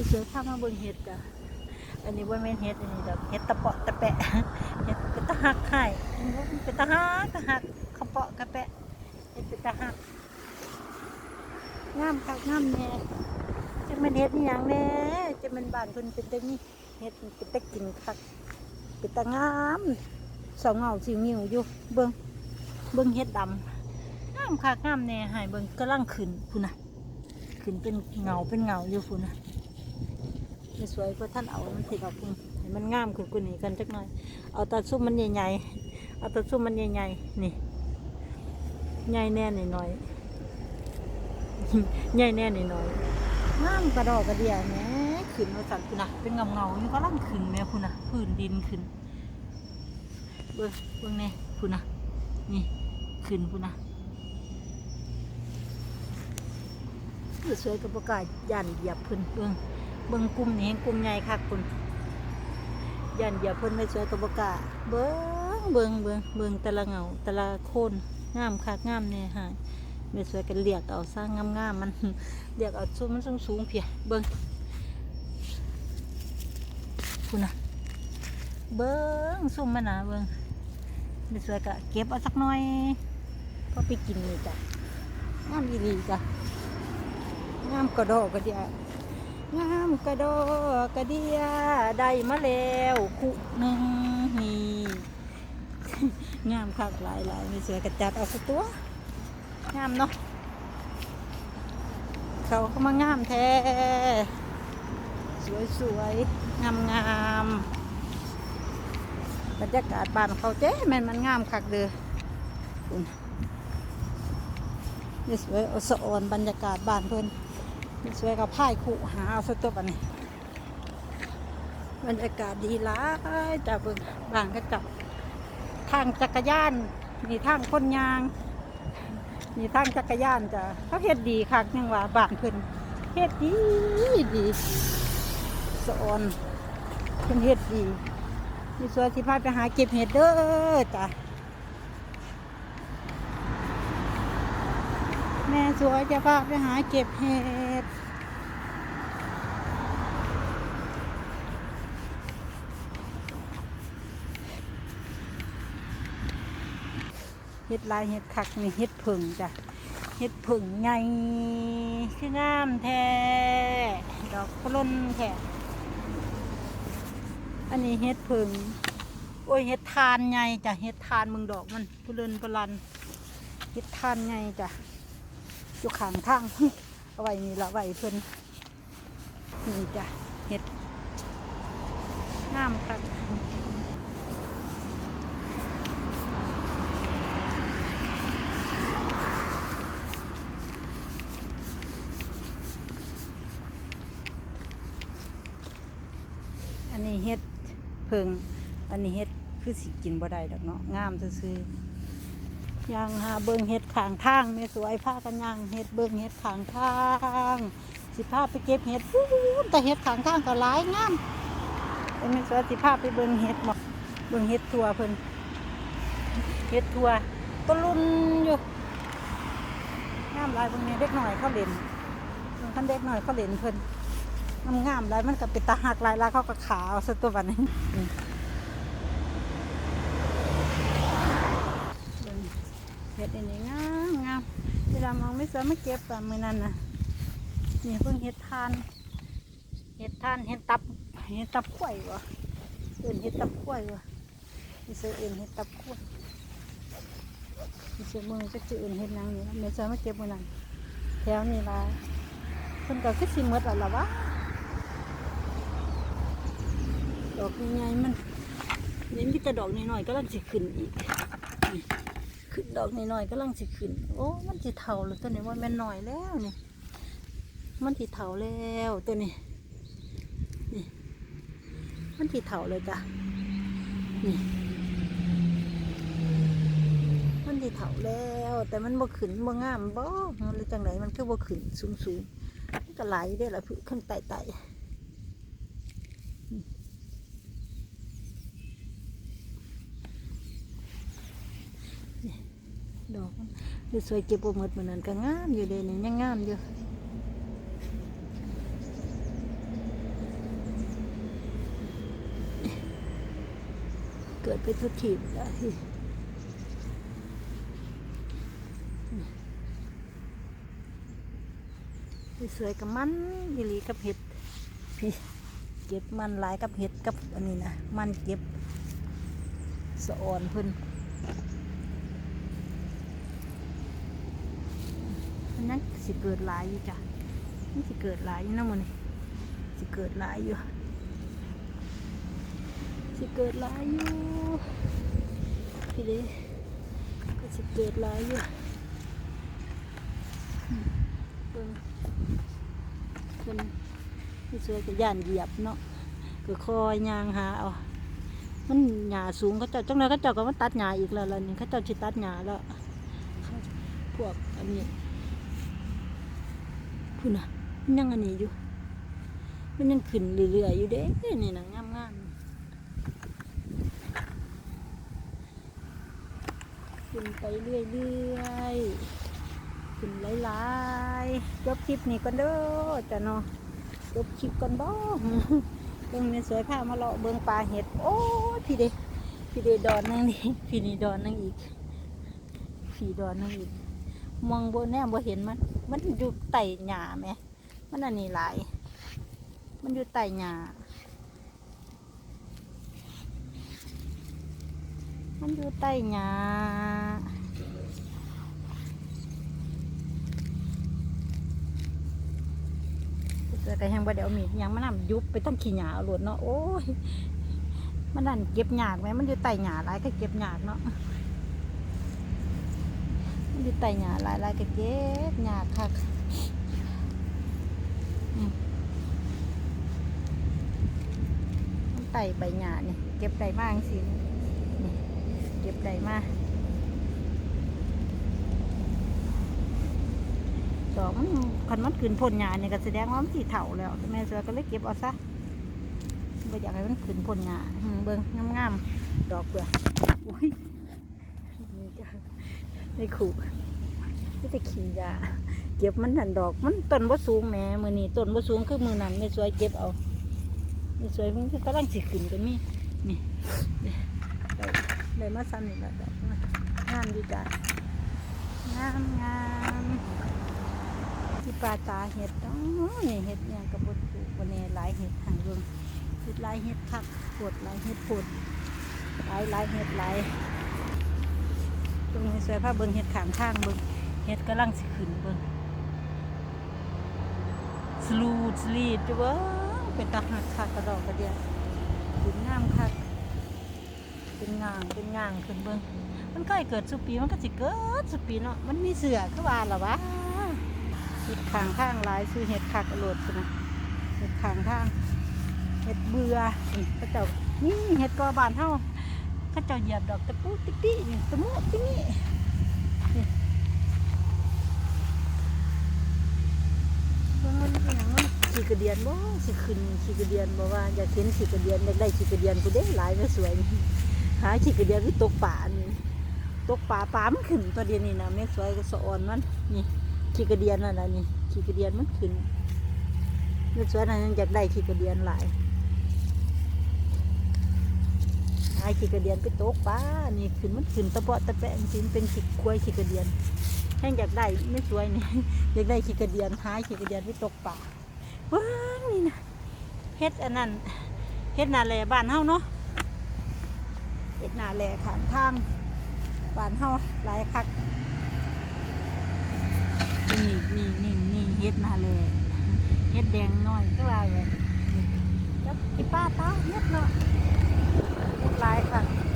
พี่เสือพามาเบิ่งเห็ดจ้ะอันนี้ว่าแม่นเห็ดอันนี้ดอกเห็ดตะเปาะตะแปะเห็ดเป็นตะหักไข่เป็นตะหักตะหักขะเปาะกระแปะเห็ดเป็นตะหักงามคักงามแน่จะเป็นเห็ดนี่ยังแน่จะเป็นบานคนเป็นตะนี่เห็ดเป็นตะกินคักเป็นตะงามสองเงาสิวงิวอยู่เบิ่งเบิ่งเห็ดดำงามคักงามแน่หายเบิ่งกำลังขึ้นพุ่นน่ะขึ้นเป็นเงาเป็นเงาอยู่พุ่นนะ ม่สวยกว่าท่านเอามันติดเอาพุ่นให้มันงามขึ้นกว่านี้กันจักหน่อย เอาตาซุ่มมันใหญ่ๆ เอาตาซุ่มมันใหญ่ๆ นี่ ใหญ่แน่นหน่อยๆใหญ่แน่นหน่อยๆงามกระดอกกระเดียแหมขึ้นมาสั่นพุ่นะเป็นเงาเงาๆนี่ก็ร่างขึ้นแม่พุ่นะพื้นดินขึ้น เบิ่งเบิ่งแน่พุ่นะนี่ขึ้นพุ่นะสวยกับประกาศยันเหยียบพิ่นเบิ่ง เบิ่งกลุ่มนี้กลุ่มใหญ่คักคุณยันเหยียบเพิ่นไม่สวยกับประกล้าเบิ่งเบิ่งเบิ่งเบิ่งแต่ละเงาแต่ละโคนงามคักงามแน่หายไม่สวยกันเรียกเอาสร้างงามๆมันเรียกเอาสูงมันสูงสูงเพียเบิ่งคุณนะเบิ่งซุ่มมันนะเบิ่งไม่สวยก็เก็บเอาสักหน่อยพอไปกินนี่จ้ะงามอีจ้ะงามกระโดกกระเดีย งามกระโดกระเดียได้มาแล้วคุหนึ่งนี่งามคักหลายหลายมีสวยกระจัดเอาสักตัวงามเนาะเขาก็มางามแท้สวยสวยงามงามบรรยากาศบ้านเขาเจ๊แม่นมันงามคักเด้อนี่สวยอสออนบรรยากาศบ้านเพิ่อน สวยกับพ่ายคู่หาเอาสต๊อปอันนี้บรรยากาศดีหลายจากเบิ่งบานก็จับทางจักรยาน มีทางคนยาง มีทางจักรยานจ้ะเขาเฮ็ดดีคักยังว่าบานเพิ่นเฮ็ดดีดีสอนเพิ่นเฮ็ดดีมีสวยที่พาไปหาเก็บเห็ดเด้อจ้ะ แม่สวยจะพาไปหาเก็บเห็ดเฮ็ดลายเฮ็ดคักนี่เฮ็ดผึ่งจ้ะเฮ็ดผึ่งใหญ่คืองามแท้ดอกพล้นแท้อันนี้เฮ็ดผึ่งโอ้ยเฮ็ดทานใหญ่จ้ะเฮ็ดทานมึงดอกมันพลุนพลันเฮ็ดทานใหญ่จ้ะ อยู่ข้างทางเอาไว้นี่ละไว้เพิ่นนี่จ้ะเฮ็ดงามคักอันนี้เฮ็ดเพิง อันนี้เฮ็ดคือสิกินบ่ได้ดอกเนาะงามซื่อๆ ย่างหาเบิงเฮ็ดขางทางแม่สวยพากันยางเฮ็ดเบิงเฮ็ดขางทาง สิพาไปเก็บเฮ็ดแต่เฮ็ดขางทางก็หลายงามแต่แม่สวยสิพาไปเบิงเฮ็ดบ่เบิงเฮ็ดทัวเพิ่นเฮ็ดทัวต้นรุ่นอยู่งามลายเบิ่งแม่เด็กหน่อยเขาเล่นเบิ่งคันเด็กหน่อยเขาเล่นเพิ่นงามงามๆล้วมันก็เป็นตาหักลายล้วเขาก็ขาวสตัววันนี้อืม เห็ดอันนี้งามงามเวลามองไม่สวยไม่เก็บแบบมือนั่นนะนี่เพิ่งเห็ดทาน เห็ดทานเห็ดตับเห็ดตับกล้วยวะเอื่นเห็ดตับกล้วยวะมีเสือเอื่นเห็ดตับกล้วยมีเสือมือจะจือื่นเห็ดนางนี่ไม่สวยไม่เก็บมือนั่นแถวนี้ละเพิ่นก็คือสิหมดแล้วล่ะวะดอกใหญ่ๆมันนี่มีแต่ดอกน้อยๆก็ลังสิขึ้นอีกนี่ ขึ้นดอกน้อยๆก็ลังสิขึ้น โอ้ มันสิเถาแล้วตัวนี้ว่าแม่นน้อยแล้วนี่ มันสิเถาแล้วตัวนี้ นี่ มันสิเถาเลยจ้ะ นี่ มันสิเถาแล้ว แต่มันบ่ขึ้นบ่งามบ่มันเลยจังไหนมันคือบ่ขึ้นสูงๆมันก็ไหลได้ละพึ่ขึ้นไต่ๆ ดอกดูสวยเก็บโบ่หมดเหมือนนั้นงามอยู่เด้นี่ยังงามอยู่เกิดไปทุกทีเลยสวยกับมันยีรีกับเห็ดพี่เก็บมันหลายกับเห็ดกับอันนี้นะมันเก็บสะออนพื้น นนั้นสิเกิดหลายอยู่จ้ะนี่สิเกิดหลายอยู่นะมันนี่สิเกิดหลายอยู่สิเกิดหลายอยู่พี่เด้ก็สิเกิดหลายอยู่เบิ่งเพิ่นพี่สวยก็ย่านเหยียบเนาะก็คอยยางหาเอามันหญ้าสูงเขาเจ้าจังเลยเขาเจ้าก็มาตัดหญ้าอีกแล้วล่ะนี่เขาเจ้าสิตัดหญ้าแล้วพวกอันนี้ พูดนะมันยังอันนี้อยู่ มันยังขึ้นเรื่อยๆอยู่เด้นี่นะงามๆขึ้นไปเรื่อยๆขึ้นหลายๆจบคลิปนี้ก่อนเด้อจ้ะเนาะจบคลิปก่อนบ่เบิ่งในสวยผ้ามาเลาะเบิ่งปลาเห็ด โอ้พี่เดพี่เดดอนนั่งนี่พี่นี่ดอนนั่งอีกพี่ดอนนั่งอีกมองบนแน่บ่เห็นมัน มันอยู่ใต้หญ้าไหมมันอันนี้หลาย มันอยู่ใต้หญ้ามันอยู่ใต้หญ้าเกิดแต่แหงบ่ได้เอามียังมานำยุบไปตั้งขี้หญ้าเอาโลดเนาะ โอ้ย มันนั่นเก็บหยาไหมมันอยู่ใต้หญ้าหลายก็เก็บหยาเนาะ อยู่ใต้หญ้าหลายลายก็เก็บหยาคักไต่ใบหญ้านี่ยเก็บได้มากสินี่เก็บได้มากดอกมันคันมันขึ้นพ่นหญ้านี่ยก็แสดงว่ามันสีเถาแล้วแม่เสือก็เลยเก็บเอาซะไม่อยากให้มันขึ้นพ่นหญ้าเบิ่งงามๆดอกเปลือกอุ้ย ในขู่ไม่แต่ขี้ยาเก็บมันหันดอก มันต้นบ่สูงแหม่มือนี้ต้นบ่สูงคือมือนั้นไม่สวยเก็บเอาไม่สวยมันกำลังสิขึ้นกันนี่นี่ได้ได้มาซ้ำนี่ละดอกงามดีจ้ะงามงามที่ปลาตาเห็ดอ๋อนี่เห็ดเนี่ยกระบุกวันนี้หลายเห็ดทางเบิ่งเห็ดหลายเห็ดคักปวดหลายเห็ดปวดหลายหลายเห็ดหลาย ตรงนี้สวยผ้าเบิ้งเห็ดขางข้างเบิ้งเห็ดกำลังสิขึ้นเบิ้งสลูดสลีดจ้ะเบิ้เป็นตาหักคักกระดอกกระเดียขึ้นงามคักเป็นงางเป็นงางขึ้นเบิ้งมันก็เกิดสุปีมันก็สิเกิดสุปีเนาะมันมีเสือคือว่าหรอวะเห็ดขางข้างหลายซื้อเห็ดคักกระโดดนะเห็ดขางข้างเห็ดเบื่อพระเจ้านี่เห็ดกอบานเท่า ขาเจ้าเหยียบดอกตะปูติ๊กติ๊นี่ตะมุติ๊กนี่นี่เบิ่งมันเป็นหยังมันสีกระเดียนบ่สิขึ้นสีกระเดียนบ่ว่าอยากเห็นสีกระเดียนอยากได้สีกระเดียนกูเด้หลายไม่สวย หาสีกระเดียนที่ตกป่านี่ตกป่าป่ามันขึ้นตัวเดียวนี่นะไม่สวยก็สะอ่อนมันนี่สีกระเดียนนั่นน่ะนี่สีกระเดียนมันขึ้นไม่สวยนั่นยังอยากได้สีกระเดียนหลาย หายขี้กระเดียนไปตกปลานี่ขึ้นมันขึ้นตะเปาะตะแปะจริงเป็นขี้กล้วยขี้กระเดียนแห้งอยากได้ไม่สวยนี่อยากได้ขี้กระเดียนหายขี้กระเดียนไปตกปลาว้าวนี่นะเฮ็ดอันนั้นเฮ็ดนาแลบ้านเฮาเนาะเฮ็ดนาแลขางทางบ้านเฮาหลายคักนี่นี่นี่นี่เฮ็ดนาแลเฮ็ดแดงน้อยก็ว่าเลยแล้วไอ้ป้าตาเฮ็ดเนาะ ห็ดลายค่ะ